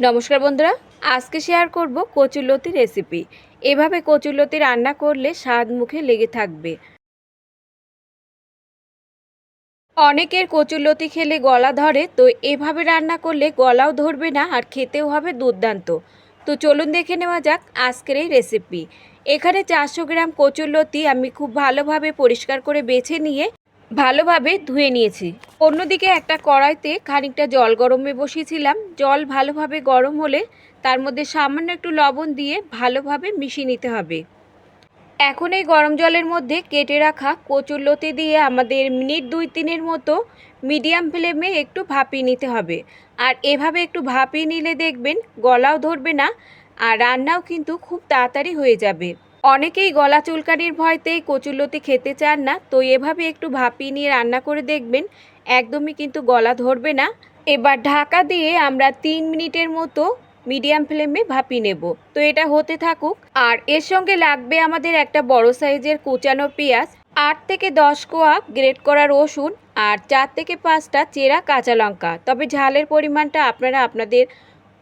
নমস্কার বন্ধুরা, আজকে শেয়ার করব কচুরলতি রেসিপি এভাবে কচুরলতি রান্না করলে স্বাদ মুখে লেগে থাকবে। অনেকের কচুরলতি খেলে গলা ধরে, তো এভাবে রান্না করলে গলাও ধরবে না আর খেতেও হবে দুর্দান্ত। তো চলুন দেখে নেওয়া যাক আজকের এই রেসিপি এখানে চারশো গ্রাম কচুরলতি আমি খুব ভালোভাবে পরিষ্কার করে বেছে নিয়ে ভালোভাবে ধুয়ে নিয়েছি। অন্যদিকে একটা কড়াইতে খানিকটা জল গরমে বসিয়েছিলাম। জল ভালোভাবে গরম হলে তার মধ্যে সামান্য একটু লবণ দিয়ে ভালোভাবে মিশিয়ে নিতে হবে। এখন এই গরম জলের মধ্যে কেটে রাখা কচুরলতি দিয়ে আমাদের মিনিট দুই তিনের মতো মিডিয়াম ফ্লেমে একটু ভাপিয়ে নিতে হবে। আর এভাবে একটু ভাপিয়ে নিলে দেখবেন গলাও ধরবে না আর রান্নাও কিন্তু খুব তাড়াতাড়ি হয়ে যাবে। অনেকেই গলা চুলকানির ভয়তে কচুরলতি খেতে চান না, তো এভাবে একটু ভাপিয়ে নিয়ে রান্না করে দেখবেন, একদমই কিন্তু গলা ধরবে না। এবার ঢাকা দিয়ে আমরা তিন মিনিটের মতো মিডিয়াম ফ্লেমে ভাপিয়ে নেব। তো এটা হতে থাকুক। আর এর সঙ্গে লাগবে আমাদের একটা বড় সাইজের কুচানো পেঁয়াজ, আট থেকে দশ কোয়া গ্রেট করা রসুন, আর চার থেকে পাঁচটা চেরা কাঁচা লঙ্কা। তবে ঝালের পরিমাণটা আপনারা আপনাদের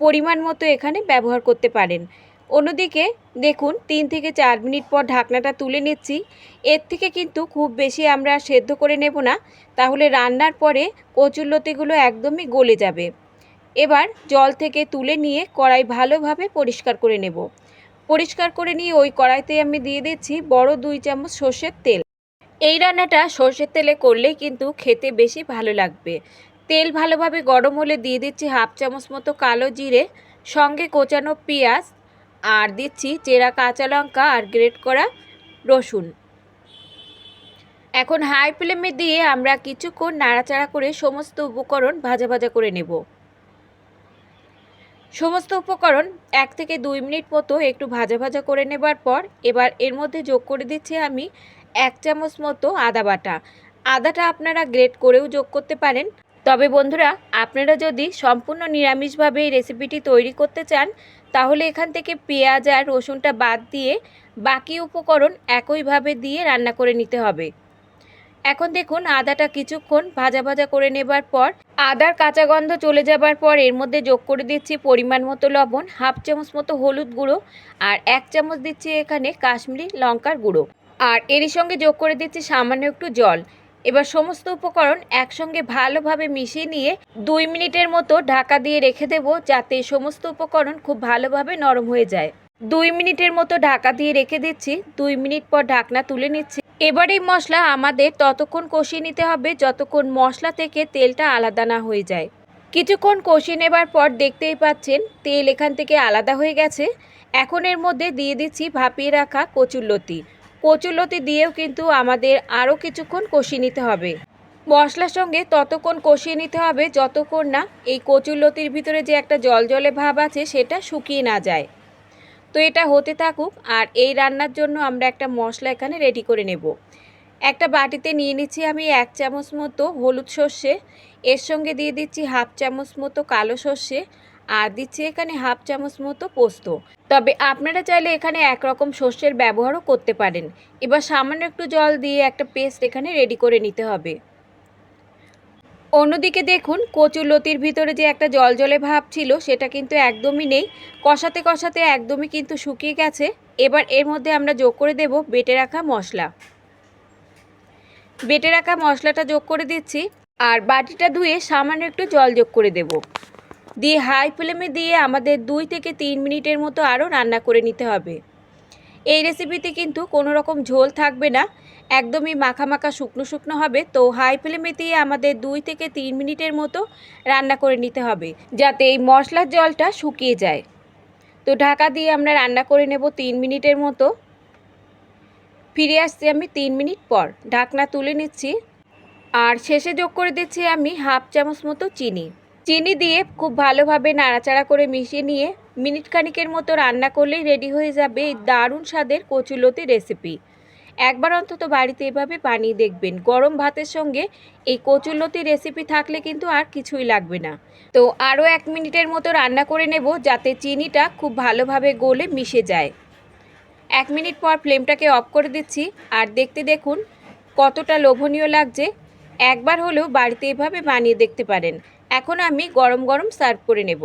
পরিমাণ মতো এখানে ব্যবহার করতে পারেন। অন্যদিকে, দেখুন, তিন থেকে চার মিনিট পর ঢাকনাটা তুলে নিচ্ছি। এর থেকে কিন্তু খুব বেশি আমরা সেদ্ধ করে নেব না। তাহলে রান্নার পরে কচুরলতিগুলো একদমই গলে যাবে। এবার জল থেকে তুলে নিয়ে কড়াই ভালোভাবে পরিষ্কার করে নেব। পরিষ্কার করে নিয়ে ওই কড়াইতে আমি দিয়ে দিচ্ছি বড় দুই চামচ সর্ষের তেল। এই রান্নাটা সর্ষের তেলে করলেই কিন্তু খেতে বেশি ভালো লাগবে। তেল ভালোভাবে গরম হলে দিয়ে দিচ্ছি হাফ চামচ মতো কালো জিরে, সঙ্গে কোচানো পেঁয়াজ আর দিচ্ছি চেরা কাঁচা লঙ্কা আর গ্রেট করা রসুন। এখন হাই ফ্লেমে দিয়ে আমরা কিছুক্ষণ নাড়াচাড়া করে সমস্ত উপকরণ ভাজা ভাজা করে নেব। সমস্ত উপকরণ এক থেকে দুই মিনিট মতো একটু ভাজা ভাজা করে নেবার পর এবার এর মধ্যে যোগ করে দিচ্ছি আমি এক চামচ মতো আদা বাটা। আদাটা আপনারা গ্রেট করেও যোগ করতে পারেন। তবে বন্ধুরা, আপনারা যদি সম্পূর্ণ নিরামিষভাবে এই রেসিপিটি তৈরি করতে চান, তাহলে এখান থেকে পেঁয়াজ আর রসুনটা বাদ দিয়ে বাকি উপকরণ একইভাবে দিয়ে রান্না করে নিতে হবে। এখন দেখুন, আদাটা কিছুক্ষণ ভাজা ভাজা করে নেবার পর, আদার কাঁচা গন্ধ চলে যাবার পর এর মধ্যে যোগ করে দিচ্ছি পরিমাণ মতো লবণ, হাফ চামচ মতো হলুদ গুঁড়ো আর এক চামচ দিচ্ছি এখানে কাশ্মীরি লঙ্কার গুঁড়ো। আর এরই সঙ্গে যোগ করে দিচ্ছি সামান্য একটু জল। এবার সমস্ত উপকরণ একসঙ্গে ভালোভাবে মিশিয়ে নিয়ে দুই মিনিটের মতো ঢাকা দিয়ে রেখে দেব যাতে সমস্ত উপকরণ খুব ভালোভাবে নরম হয়ে যায়। দুই মিনিটের মতো ঢাকা দিয়ে রেখে দিচ্ছি। দুই মিনিট পর ঢাকনা তুলে নিচ্ছি। এবার এই মশলা আমাদের ততক্ষণ কষিয়ে নিতে হবে যতক্ষণ মশলা থেকে তেলটা আলাদা না হয়ে যায়। কিছুক্ষণ কষিয়ে নেবার পর দেখতেই পাচ্ছেন তেল এখান থেকে আলাদা হয়ে গেছে। এখন এর মধ্যে দিয়ে দিচ্ছি ভাপিয়ে রাখা কচুরলতি কচুরলতি দিয়েও কিন্তু আমাদের আরও কিছুক্ষণ কষিয়ে নিতে হবে। মশলার সঙ্গে ততক্ষণ কষিয়ে নিতে হবে যতক্ষণ না এই কচুরলতির ভিতরে যে একটা জল জলে ভাব আছে সেটা শুকিয়ে না যায়। তো এটা হতে থাকুক আর এই রান্নার জন্য আমরা একটা মশলা এখানে রেডি করে নেব। একটা বাটিতে নিয়ে নিচ্ছি আমি এক চামচ মতো হলুদ সর্ষে, এর সঙ্গে দিয়ে দিচ্ছি হাফ চামচ মতো কালো সর্ষে আর দিচ্ছি এখানে হাফ চামচ মতো পোস্ত। তবে আপনারা চাইলে এখানে একরকম সর্ষের ব্যবহারও করতে পারেন। এবার সামান্য একটু জল দিয়ে একটা পেস্ট এখানে রেডি করে নিতে হবে। অন্যদিকে দেখুন, কচুর লতির ভিতরে যে একটা জল জলে ভাব ছিল, সেটা কিন্তু একদমই নেই। কষাতে কষাতে একদমই কিন্তু শুকিয়ে গেছে। এবার এর মধ্যে আমরা যোগ করে দেব বেটে রাখা মশলা। বেটে রাখা মশলাটা যোগ করে দিচ্ছি। আর বাটিটা ধুয়ে সামান্য একটু জল যোগ করে দেব। দিয়ে হাই ফ্লেমে দিয়ে আমাদের দুই থেকে তিন মিনিটের মতো আরও রান্না করে নিতে হবে। এই রেসিপিতে কিন্তু কোনো রকম ঝোল থাকবে না, একদমই মাখা মাখা শুকনো শুকনো হবে। তো হাই ফ্লেমে দিয়ে আমাদের দুই থেকে তিন মিনিটের মতো রান্না করে নিতে হবে, যাতে এই মশলার জলটা শুকিয়ে যায়। তো ঢাকা দিয়ে আমরা রান্না করে নেব তিন মিনিটের মতো। ফিরে আসছি আমি তিন মিনিট পর, ঢাকনা তুলে নিচ্ছি। আর শেষে যোগ করে দিচ্ছি আমি হাফ চামচ মতো চিনি। চিনি দিয়ে খুব ভালোভাবে নাড়াচাড়া করে মিশিয়ে নিয়ে মিনিট খানিকের মতো রান্না করলেই রেডি হয়ে যাবে এই দারুণ স্বাদের কচুলতি রেসিপি। একবার অন্তত বাড়িতে এভাবে বানিয়ে দেখবেন। গরম ভাতের সঙ্গে এই কচুলতি রেসিপি থাকলে কিন্তু আর কিছুই লাগবে না। তো আরও এক মিনিটের মতো রান্না করে নেব যাতে চিনিটা খুব ভালোভাবে গলে মিশে যায়। এক মিনিট পর ফ্লেমটাকে অফ করে দিচ্ছি আর দেখতে দেখুন কতটা লোভনীয় লাগছে। একবার হলেও বাড়িতে এভাবে বানিয়ে দেখতে পারেন। এখন আমি গরম গরম সার্ভ করে নেব।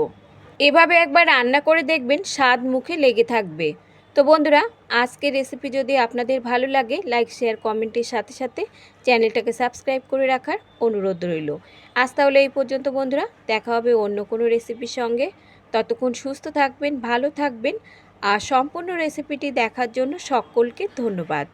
এভাবে একবার রান্না করে দেখবেন স্বাদ মুখে লেগে থাকবে। তো বন্ধুরা, আজকের রেসিপি যদি আপনাদের ভালো লাগে লাইক শেয়ার কমেন্টের সাথে সাথে চ্যানেলটাকে সাবস্ক্রাইব করে রাখার অনুরোধ রইল। আজ তাহলে এই পর্যন্ত বন্ধুরা, দেখা হবে অন্য কোনো রেসিপির সঙ্গে। ততক্ষণ সুস্থ থাকবেন, ভালো থাকবেন, আর সম্পূর্ণ রেসিপিটি দেখার জন্য সকলকে ধন্যবাদ।